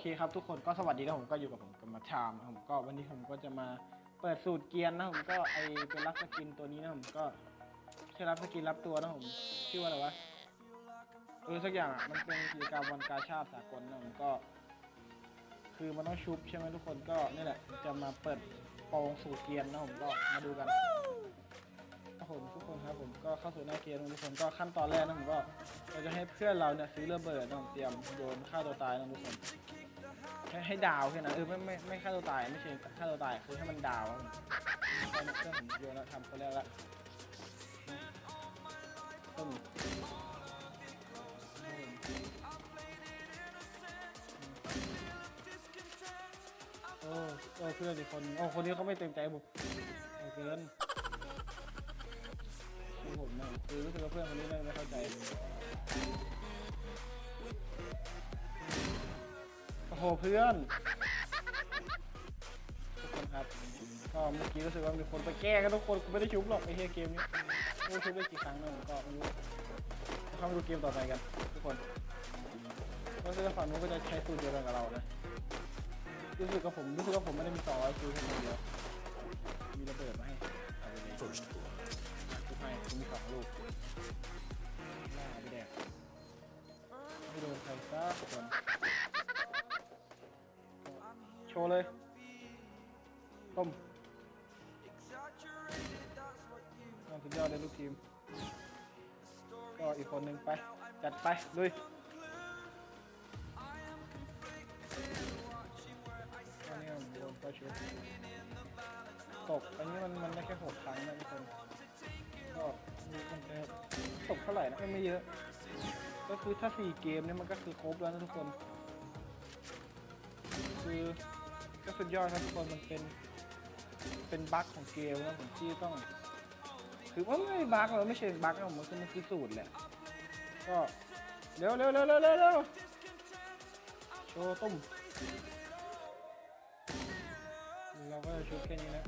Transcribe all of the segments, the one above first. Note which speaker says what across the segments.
Speaker 1: เคครับทุกคนก็สวัสดีนะผมก็อยู่กับผมกับมาชามนะผมก็วันนี้ผมก็จะมาเปิดสูตรเกียร์นะผมก็ไอเป็นรับสกินตัวนี้นะผมก็ใช่รับสกินรับตัวนะผมชื่อว่าอะไรวะเออสักอย่างอะมันเป็นกิจกรรมวันกาชาติสากลนะผมก็ คือมันต้องชุบใช่ไหมทุกคนก็นี่แหละจะมาเปิดโปรงสูตรเกียร์นะผมก็มาดูกันครับผมทุกคนครับผมก็เข้าสู่หน้าเกียร์นทุกคนก็ขั้นตอนแรกนะผมก็เราจะให้เพื่อนเราเนี่ยซื้อระเบิดนะผมเตรียมโยนฆ่าตัวตายนะทุกคน ให้ให้ดาวแค่นั้นเออไม่ไม่ไม่ฆ่าตัวตายไม่ใช่ฆ่าตัวตายคือให้มันดาวครับผมตอนนี้เครื่องผมโยนแล้วทำคนแรกละต้มโอ้โอ้เพื่อนอีกคนโอ้คนนี้เขาไม่เต็มใจผมโอ้เกินคือผมนะคือรู้สึกว่าเพื่อนคนนี้ไม่ไม่เข้าใจ โอ้โหเพื่อนทุกคนครับก็เมื่อกี้รู้สึกว่ามีคนไปแก้กันทุกคนกูไม่ได้ชุบหรอกไอ้เฮียเกมนี้ไม่รู้ชุบได้กี่ครั้งนะผมก็ไม่รู้เข้ามาดูเกมต่อไปกัน ทุกคนรู้สึกว่าฝั่งนู้นก็จะใช้สูตรเดียวกันกับเรานะรู้สึกว่าผมรู้สึกว่าผมไม่ได้มีสองร้อยคิวแค่คนเดียวมีระเบิดมาให้เอาไปเลยทุกให้กูมีสองลูกล่าไปแดกไม่โดนใครสักคน ว์เลยต้มน่าสุดยอดเลยลูกทีม ก็อีกคนหนึ่งไป จัดไป ลุยอันนี้ผมโดนก็ชุดตก อันนี้มันมันได้แค่หกครั้งนะทุกคน ก็มีคนเออตกเท่าไหร่นะไม่เยอะ ก็คือถ้าสี่เกมเนี่ยมันก็คือครบแล้วนะทุกคน คือ สุดยอดครับทุกคนมันเป็น เป็นบั๊กของเกมนะผมที่ต้อง คือว่าไม่บั๊กหรอกไม่ใช่บั๊กนะผมมันคือมันคือสูตรแหละ ก็เร็วเร็วเร็วเร็วเร็วเร็วโชว์ต้มเราก็จะชุบแค่นี้นะ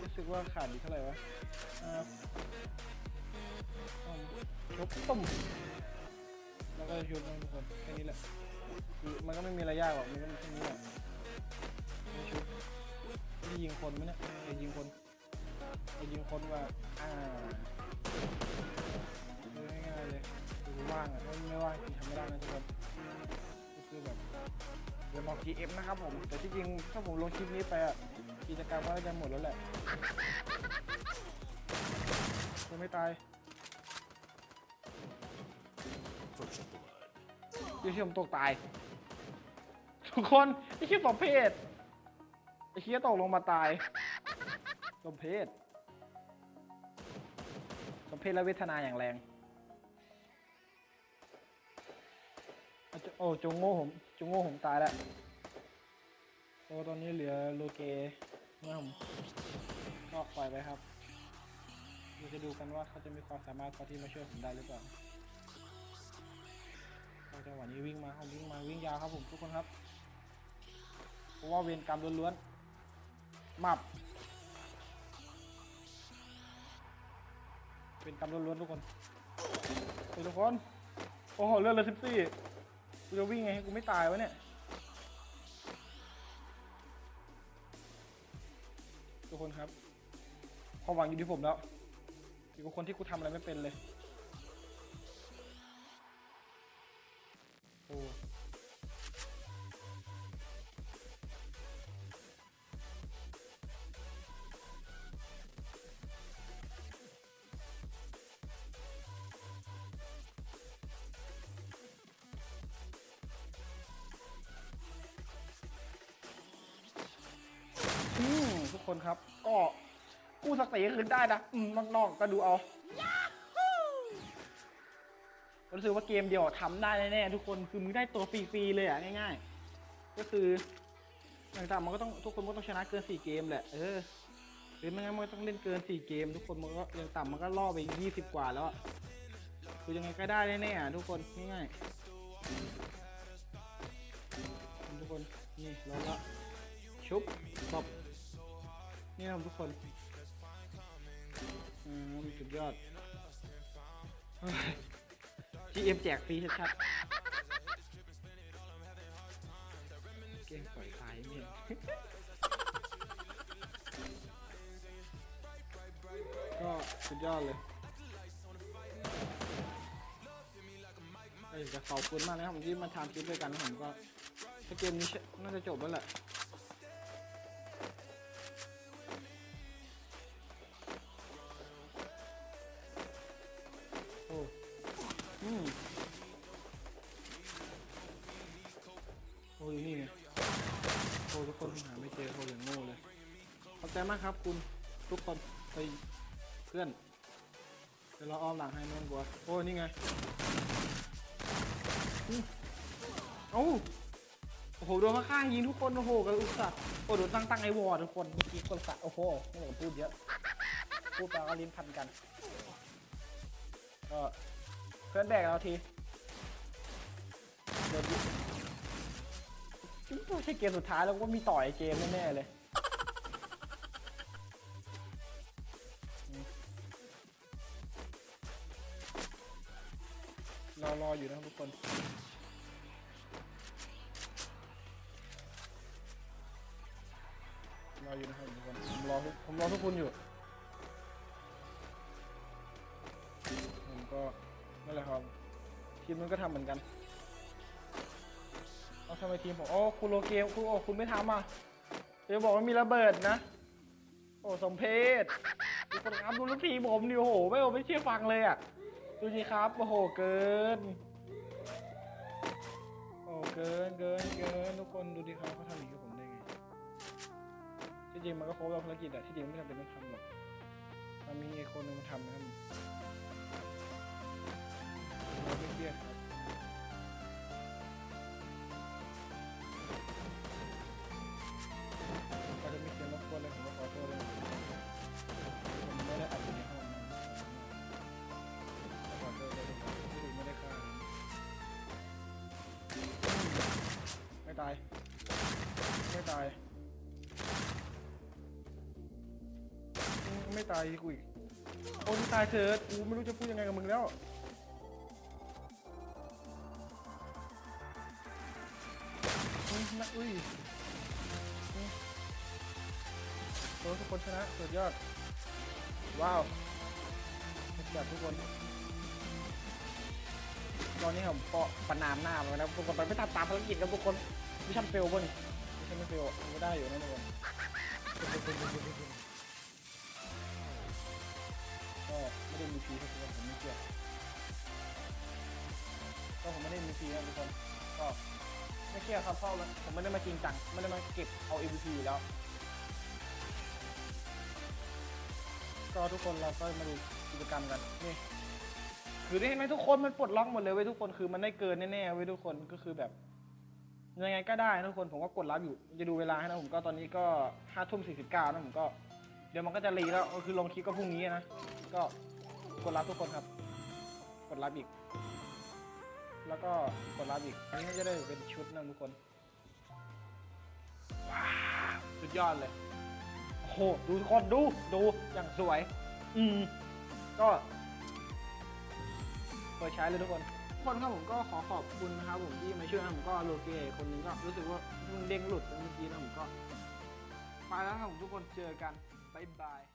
Speaker 1: รู้สึกว่าขาดอีกเท่าไหร่วะอ่าต้มชุบต้มแล้วก็ชุบนะทุกคนแค่นี้แหละคือมันก็ไม่มีอะไรยากหรอก มันก็มีแค่นี้แหละ ไม่ชุบไม่ยิงคนไหมเนี่ยไอ้ยิงคนไอ้ยิงคนว่า อ่าคือง่ายๆเลยคือว่างอะถ้าไม่ว่างจริงทำไม่ได้นะทุกคนก็คือแบบเดี๋ยวบอก GM นะครับผม แต่ที่จริงถ้าผมลงคลิปนี้ไปอะกิจกรรมก็จะหมดแล้วแหละยังไม่ตายเดี๋ยวที่ผมตกตาย ทุกคนไอ้เชี่ยสมเพศไอ้เชี่ยตกลงมาตายสมเพศสมเพศและเวทนาอย่างแรงโอ้จงโง่ผมจงโง่ผมตายแล้วโอ้ตอนนี้เหลือโลเกเนี่ยผมก็ปล่อยไปครับเราจะดูกันว่าเขาจะมีความสามารถพอที่มาช่วยผมได้หรือเปล่าเจังหวะนี้วิ่งมาเขาวิ่งมาวิ่งยาวครับผมทุกคนครับ เพราะว่าเวรกรรมล้วนๆมับเวรกรรมล้วนๆทุกคนเฮ้ยทุกคน โอ้โหเลือดเลยสิบสี่กูจะวิ่งไงให้กูไม่ตายวะเนี่ย ทุกคนครับความหวังอยู่ที่ผมแล้วอยู่กับคนที่กูทำอะไรไม่เป็นเลย คนครับ ก็กู้สติคืนได้นะอืมนอกๆก็ดูเอารู้สึกว่าเกมเดียวทำได้แน่ๆทุกคนคือมึงได้ตัวฟรีๆเลยอะง่าย ๆ ก็คืออย่างต่ำมันก็ต้องทุกคนก็ต้องชนะเกินสี่เกมแหละเออหรือไม่งั้นมันต้องเล่นเกินสี่เกม ทุกคนมันก็ย่างต่ำมันก็ล่อไปยี่สิบกว่าแล้วคือยังไงก็ได้แน่ๆอะทุกคนง่ายๆทุกคนนี่เราละชุบตบ นี่ครับทุกคนอืมสุดยอดเฮ้ย GM แจกฟรีชัดๆเกมปล่อยตายเมียก็สุดยอดเลยก็อยจะขอบคุณมากนะครับที่มาทำคลิปด้วยกันนะผมก็ถ้าเกมนี้น่าจะจบแล้วแหละ คนหาไม่เจอโอ้อย่างโง่เลย ขอบใจมากครับคุณทุกคนไปเพื่อน เดี๋ยวเราอ้อมหลังให้ไม่ต้องกลัว โอ้ นี่ไงเอ้าโอ้โหโดนข้างยิงทุกคนโอ้โหกันอุตส่าห์โอ้โดนตั้งตั้งไอวอร์ทุกคนเมื่อกี้คนสะโอ้โหไม่ต้องพูดเยอะพูดไปก็ลิ้นพันกันก็เพื่อนแบกเราทีเดี๋ ยวดิไม่ใช่เกมสุดท้ายแล้วว่ามีต่อยเกมแน่ๆเลยอืมรอรออยู่นะครับทุกคน รออยู่นะครับทุกคนผมรอทุกผมรอทุกคนอยู่ ผมก็นั่นแหละครับทีมนู้นก็ทำเหมือนกัน เอาทำไมทีมผมโอ้คุณโลเกมคุณโอ้คุณไม่ทำอะเดี๋ยวบอกว่ามีระเบิดนะ โอ้สมเพศทุกคนครับดูลูกทีมผมดิโอ้โหไม่โอ้ไม่เชื่อฟังเลยอะดูสิครับโอ้โหเกินโอ้เกินเกินเกินทุกคนดูดิครับเขาทำอย่างนี้กับผมได้ไงที่จริงมันก็ครบแล้วภารกิจอะที่จริงไม่จำเป็นต้องทำหรอกมันมีอีกคนหนึงมาทำนะครับ ตายกูอีกโอ้ยตายเถิดกูไม่รู้จะพูดยังไงกับมึงแล้ว อุ้ยนะอุ้ยโอ้ทุกคนชนะสุดยอด ว้าวสุดยอดทุกคน ตอนนี้ผมก็ประนามหน้าไปแล้วทุกคนไปไม่ทำตามภารกิจกับทุกคนไมิชชั่นเฟลบ่นี่ไมิชชั่นไม่เฟลมันก็ได้อยู่นะทุกคน ก็ไม่ได้มีพีครับทุกคนผมไม่เกี่ยวก็ผมไม่ได้มีพีนะทุกคนก็ไม่เครียครับเพราะมันผมไม่ได้มาจริงจังไม่ได้มาเก็บเอา MVP อยู่แล้ว ก็ทุกคนเราก็มาดูกิจกรรมกันนี่คือได้เห็นไหมทุกคนมันปลดล็อกหมดเลยเว้ยทุกคนคือมันได้เกินแน่ๆเว้ยทุกคนก็คือแบบยังไงก็ได้นะทุกคนผมก็กดรับอยู่จะดูเวลาให้นะผมก็ตอนนี้ก็ห้าทุ่มสี่สิบเก้านะผมก็ เดี๋ยวมันก็จะรีแล้วก็คือลงคลิปก็พรุ่งนี้นะ ก็กดรับทุกคนครับ กดรับอีก แล้วก็กดรับอีก อันนี้ก็จะได้เป็นชุดนะทุกคนว้าวสุดยอดเลยโอ้โหดูทุกคนดูดูอย่างสวย อืมก็เปิดใช้เลยทุกคนคนครับผมก็ขอขอบคุณนะครับผมที่มาช่วยนะผมก็โลเกคนหนึงก็รู้สึกว่าเพิ่งเด้งหลุดเมื่อกี้นะผมก็ไปแล้วครับผมทุกคนเจอกัน Bye-bye.